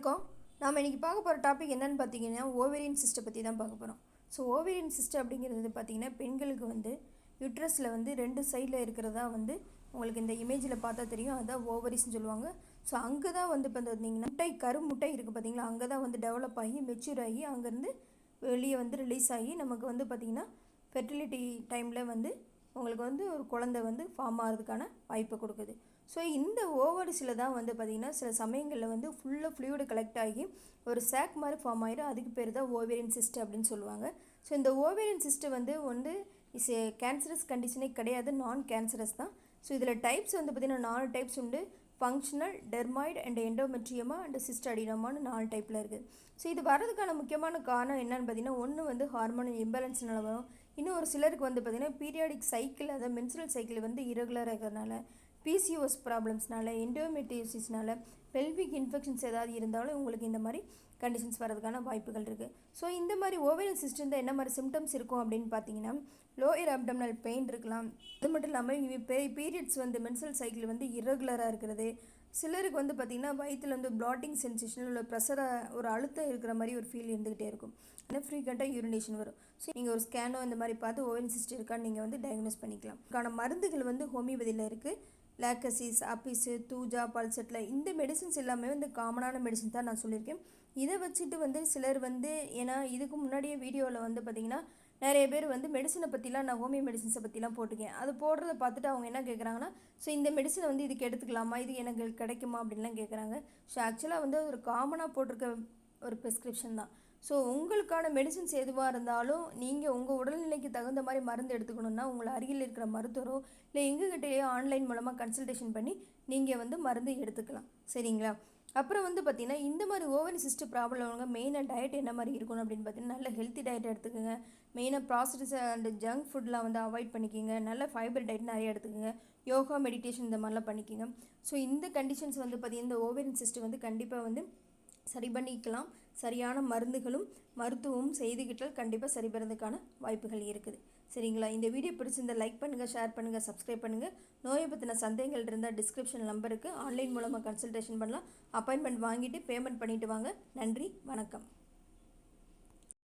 வணக்கம். நாம் இன்றைக்கி பார்க்க போகிற டாபிக் என்னென்னு பார்த்தீங்கன்னா ஓவேரியன் சிஸ்டம் பற்றி தான் பார்க்க போகிறோம் ஸோ ஓவேரியன் சிஸ்டம் அப்படிங்கிறது பார்த்தீங்கன்னா பெண்களுக்கு வந்து யூட்ரஸில் வந்து ரெண்டு சைடில் இருக்கிறதா வந்து உங்களுக்கு இந்த இமேஜில் பார்த்தா தெரியும். அதுதான் ஓவரிஸ்னு சொல்லுவாங்க. ஸோ அங்கே தான் வந்து இப்போ பார்த்தீங்கன்னா முட்டை கரு முட்டை இருக்குது பார்த்தீங்களா? அங்கே தான் வந்து டெவலப் ஆகி மெச்சூர் ஆகி அங்கேருந்து வெளியே வந்து ரிலீஸ் ஆகி நமக்கு வந்து பார்த்திங்கன்னா ஃபெர்டிலிட்டி டைமில் வந்து உங்களுக்கு வந்து ஒரு குழந்தை வந்து ஃபார்ம் ஆகிறதுக்கான வாய்ப்பை கொடுக்குது. ஸோ இந்த ஓவர்ஸில் தான் வந்து பார்த்திங்கன்னா சில சமயங்களில் வந்து ஃபுல்லாக ஃப்ளூயிடு கலெக்ட் ஆகி ஒரு சேக் மாதிரி ஃபார்ம் ஆகிடும் அதுக்கு பேர் தான் ஓவேரியன் சிஸ்ட் அப்படின்னு சொல்லுவாங்க. ஸோ இந்த ஓவேரியன் சிஸ்ட்டு வந்து வந்து இஸ் ஏ கேன்சரஸ் கண்டிஷனே கிடையாது. நான் கேன்சரஸ் தான். ஸோ இதில் டைப்ஸ் வந்து பார்த்திங்கன்னா நாலு டைப்ஸ் உண்டு. ஃபங்க்ஷனல் டெர்மாய்டு அண்ட் எண்டோமெட்ரியமா அண்ட் சிஸ்ட் அடினோமான்னு நாலு டைப்பில் இருக்குது ஸோ இது வரதுக்கான முக்கியமான காரணம் என்னன்னு பார்த்தீங்கன்னா ஒன்று வந்து ஹார்மோன் இம்பேலன்ஸ்னால வரும். இன்னும் ஒரு சிலருக்கு வந்து பார்த்திங்கன்னா பீரியாடிக் சைக்கிள் அதாவது மென்சுரல் சைக்கிள் வந்து இரகுலராக இருக்கிறதுனால பிசிஓஎஸ் ப்ராப்ளம்ஸ்னால எண்டோமெட்ரியோசிஸ்னால பெல்விக் இன்ஃபெக்ஷன்ஸ் ஏதாவது இருந்தாலும் உங்களுக்கு இந்த மாதிரி கண்டிஷன்ஸ் வரதுக்கான வாய்ப்புகள் இருக்குது ஸோ இந்த மாதிரி ஓவேரியன் சிஸ்டம் என்ன மாதிரி சிம்டம்ஸ் இருக்கும் அப்படின்னு பார்த்தீங்கன்னா லோயர் அப்டம்னல் பெயின் இருக்கலாம். அது மட்டும் இல்லாமல் பீரியட்ஸ் வந்து மென்சுரல் சைக்கிள் வந்து இரகுலராக இருக்கிறது. சிலருக்கு வந்து பார்த்திங்கன்னா வயிற்றில் வந்து பிளாட்டிங் சென்சேஷன் உள்ள ப்ரெஷராக ஒரு அழுத்தம் இருக்கிற மாதிரி ஒரு ஃபீல் இருந்துகிட்டே இருக்கும். ஆனால் ஃப்ரீக்வெண்ட்டாக யூரினேஷன் வரும். ஸோ நீங்கள் ஒரு ஸ்கேனோ இந்த மாதிரி பார்த்து ஓவன் சிஸ்ட் இருக்கான்னு நீங்கள் வந்து டயக்னோஸ் பண்ணிக்கலாம். அதுக்கான மருந்துகள் வந்து ஹோமியோபதியில் இருக்குது லேக்கசிஸ் அப்பிஸு தூஜா பல்செட்டில் இந்த மெடிசின்ஸ் எல்லாமே வந்து காமனான மெடிசன் தான் நான் சொல்லியிருக்கேன். இதை வச்சுட்டு வந்து சிலர் வந்து ஏன்னா இதுக்கு முன்னாடியே வீடியோவில் வந்து பார்த்திங்கன்னா நிறைய பேர் வந்து மெடிசனை பற்றிலாம் நான் ஹோமியோ மெடிசின்ஸை பற்றிலாம் போட்டிருக்கேன். அது போடுறத பார்த்துட்டு அவங்க என்ன கேட்குறாங்கன்னா ஸோ இந்த மெடிசனை வந்து இதுக்கு எடுத்துக்கலாமா? இது எனக்கு கிடைக்குமா? அப்படின்லாம் கேட்குறாங்க ஸோ ஆக்சுவலாக வந்து ஒரு காமனாக போட்டிருக்க ஒரு ப்ரிஸ்கிரிப்ஷன் தான். ஸோ உங்களுக்கான மெடிசின்ஸ் எதுவாக இருந்தாலும் நீங்கள் உங்கள் உடல்நிலைக்கு தகுந்த மாதிரி மருந்து எடுத்துக்கணுன்னா உங்களை அருகில் இருக்கிற மருத்துவரோ இல்லை எங்ககிட்டயோ ஆன்லைன் மூலமாக கன்சல்டேஷன் பண்ணி நீங்கள் வந்து மருந்து எடுத்துக்கலாம். சரிங்களா? அப்புறம் வந்து பார்த்திங்கன்னா இந்த மாதிரி ஓவன் சிஸ்ட் ப்ராப்ளம் உள்ளவங்க மெயினாக டயட் என்ன மாதிரி இருக்கணும் அப்படின்னு பார்த்தீங்கன்னா நல்ல ஹெல்த்தி டயட் எடுத்துக்கோங்க. மெயினாக ப்ராசஸ் அண்ட் ஜங்க் ஃபுட்லாம் வந்து அவாய்ட் பண்ணிக்கோங்க. நல்ல ஃபைபர் டயட் நிறைய எடுத்துக்கோங்க. யோகா மெடிடேஷன் இந்த மாதிரிலாம் பண்ணிக்கோங்க. ஸோ இந்த கண்டிஷன்ஸ் வந்து பார்த்திங்கன்னா இந்த ஓவரின் சிஸ்டம் வந்து கண்டிப்பாக வந்து சரி பண்ணிக்கலாம். சரியான மருந்துகளும் மருத்துவமும் செய்துக்கிட்டால் கண்டிப்பாக சரி பெறதுக்கான வாய்ப்புகள் இருக்குது. சரிங்களா? இந்த வீடியோ பிடிச்சிருந்த லைக் பண்ணுங்கள் ஷேர் பண்ணுங்கள் சப்ஸ்கிரைப் பண்ணுங்கள் நோயை பற்றின சந்தேகங்கள் இருந்தால் டிஸ்கிரிப்ஷன் நம்பருக்கு ஆன்லைன் மூலமாக கன்சல்டேஷன் பண்ணலாம். அப்பாயின்மெண்ட் வாங்கிட்டு பேமெண்ட் பண்ணிவிட்டு வாங்க. நன்றி வணக்கம்.